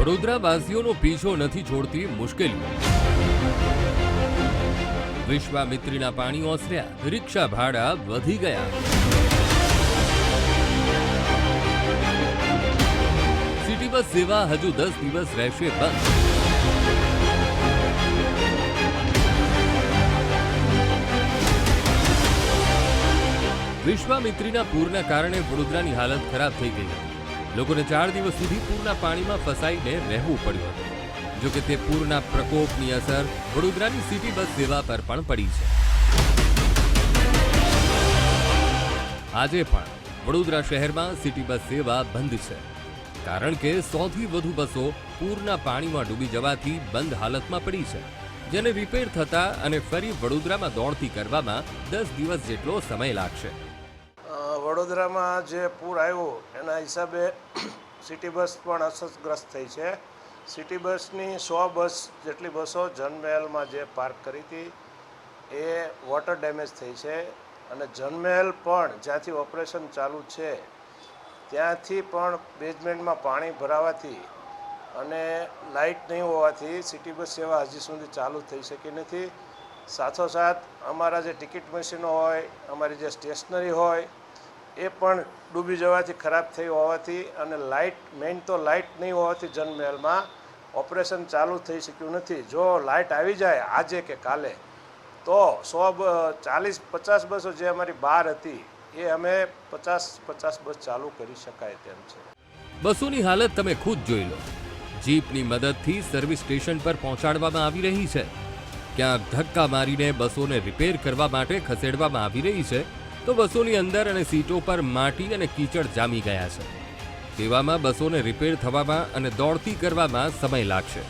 વડોદરાવાસીઓનો પીછો નથી છોડતી મુશ્કેલીઓ વિશ્વામિત્રીના પાણી ઓસર્યા, રિક્ષા ભાડા વધી ગયા. સિટી બસ સેવા હજુ દસ દિવસ રહેશે બંધ. વિશ્વામિત્રીના પૂરના કારણે વડોદરાની હાલત ખરાબ થઈ ગઈ હતી. લોકોને ચાર દિવસ સુધી પૂરના પાણીમાં ફસાઈને રહેવું પડ્યું હતું. જો કે તે પૂરના પ્રકોપની અસર વડોદરાની સિટી બસ સેવા પર પણ પડી છે. આજે પણ વડોદરા શહેરમાં સિટી બસ સેવા બંધ છે. કારણ કે સૌથી વધુ બસો પૂરના પાણીમાં ડૂબી જવાથી બંધ હાલતમાં પડી છે. જેને રિપેર થતા અને ફરી વડોદરામાં દોડતી કરવામાં દસ દિવસ જેટલો સમય લાગશે. વડોદરામાં જે પૂર આવ્યું, એના હિસાબે સિટી બસ પણ અસરગ્રસ્ત થઈ છે. સિટી બસની સો બસ જેટલી બસો જનમહેલમાં જે પાર્ક કરી હતી, એ વોટર ડેમેજ થઈ છે અને જનમહેલ પણ જ્યાંથી ઓપરેશન ચાલુ છે, ત્યાંથી પણ બેઝમેન્ટમાં પાણી ભરાવાથી અને લાઇટ નહીં હોવાથી સિટી બસ સેવા હજી સુધી ચાલુ થઈ શકી નથી. સાથોસાથ અમારા જે ટિકિટ મશીનો હોય, અમારી જે સ્ટેશનરી હોય એ પણ ડૂબી જવાથી ખરાબ થઈ હોવાથી અને લાઇટ, મેઇન તો લાઇટ નહીં હોવાથી જનમહેલમાં ઓપરેશન ચાલુ થઈ શક્યું નથી. જો લાઇટ આવી જાય આજે કે કાલે, તો સો ચાલીસ, પચાસ બસો જે અમારી બહાર હતી, એ અમે પચાસ પચાસ બસ ચાલુ કરી શકાય તેમ છે. બસોની હાલત તમે ખુદ જોઈ લો. જીપની મદદથી સર્વિસ સ્ટેશન પર પહોંચાડવામાં આવી રહી છે. ક્યાંક ધક્કા મારીને બસોને રિપેર કરવા માટે ખસેડવામાં આવી રહી છે. તો બસોની અંદર અને સીટો પર માટી અને કીચડ જામી ગયા છે. તેવામાં બસોને રિપેર થવામાં અને દોડતી કરવામાં સમય લાગશે.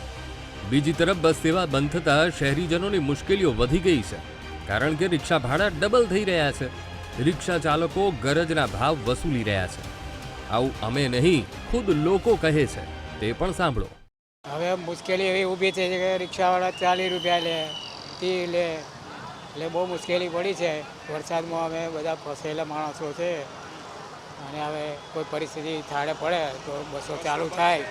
બીજી તરફ બસ સેવા બંધ થતાં શહેરીજનોની મુશ્કેલીઓ વધી ગઈ છે, કારણ કે રિક્ષા ભાડા ડબલ થઈ રહ્યા છે. રિક્ષા ચાલકો ગરજના ભાવ વસૂલી રહ્યા છે. આવું અમે નહીં, ખુદ લોકો કહે છે, તે પણ સાંભળો. હવે મુશ્કેલી એવી ઊભી છે કે રિક્ષાવાળા ચાલીસ રૂપિયા લે તે લે. એટલે બહુ મુશ્કેલી પડી છે. વરસાદમાં અમે બધા ફસેલા માણસો છે. અને હવે કોઈ પરિસ્થિતિ થાળે પડે તો બસો ચાલુ થાય.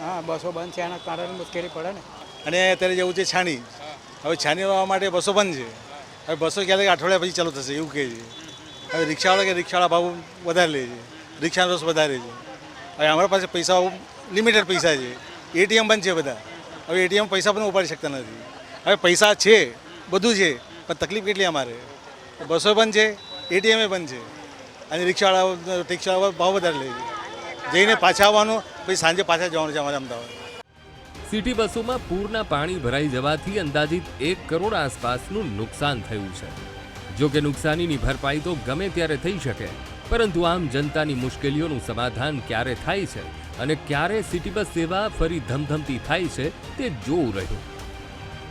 હા, બસો બંધ છે એના કારણે મુશ્કેલી પડે ને. અને અત્યારે જેવું છે છાણી. હવે છાણી આવવા માટે બસો બંધ છે. હવે બસો ક્યારેક અઠવાડિયા પછી ચાલુ થશે, એવું કહે છે. હવે રિક્ષાવાળા કે રિક્ષાવાળા ભાવ વધારે લે છે. રિક્ષાનો રસ વધારે છે. હવે અમારા પાસે પૈસા લિમિટેડ પૈસા છે. એટીએમ બંધ છે બધા. હવે એટીએમ પૈસા પણ ઉપાડી શકતા નથી. હવે પૈસા છે બધું છે, પણ તકલીફ કેટલી અમારે? બસો બંધ છે એટીએમે બંધ છે. અને રિક્ષાવાળા રિક્ષાવાળા ભાવ વધારે લે છે. જઈને પાછા આવવાનું, પછી સાંજે પાછા જવાનું છે અમારે અમદાવાદ. સિટી બસોમાં પૂરના પાણી ભરાઈ જવાથી અંદાજિત એક કરોડ આસપાસનું નુકસાન થયું છે. જો કે નુકસાનીની ભરપાઈ તો ગમે ત્યારે થઈ શકે, પરંતુ આમ જનતાની મુશ્કેલીઓનું સમાધાન ક્યારે થાય છે અને ક્યારે સિટી બસ સેવા ફરી ધમધમતી થાય છે તે જોવું રહ્યું.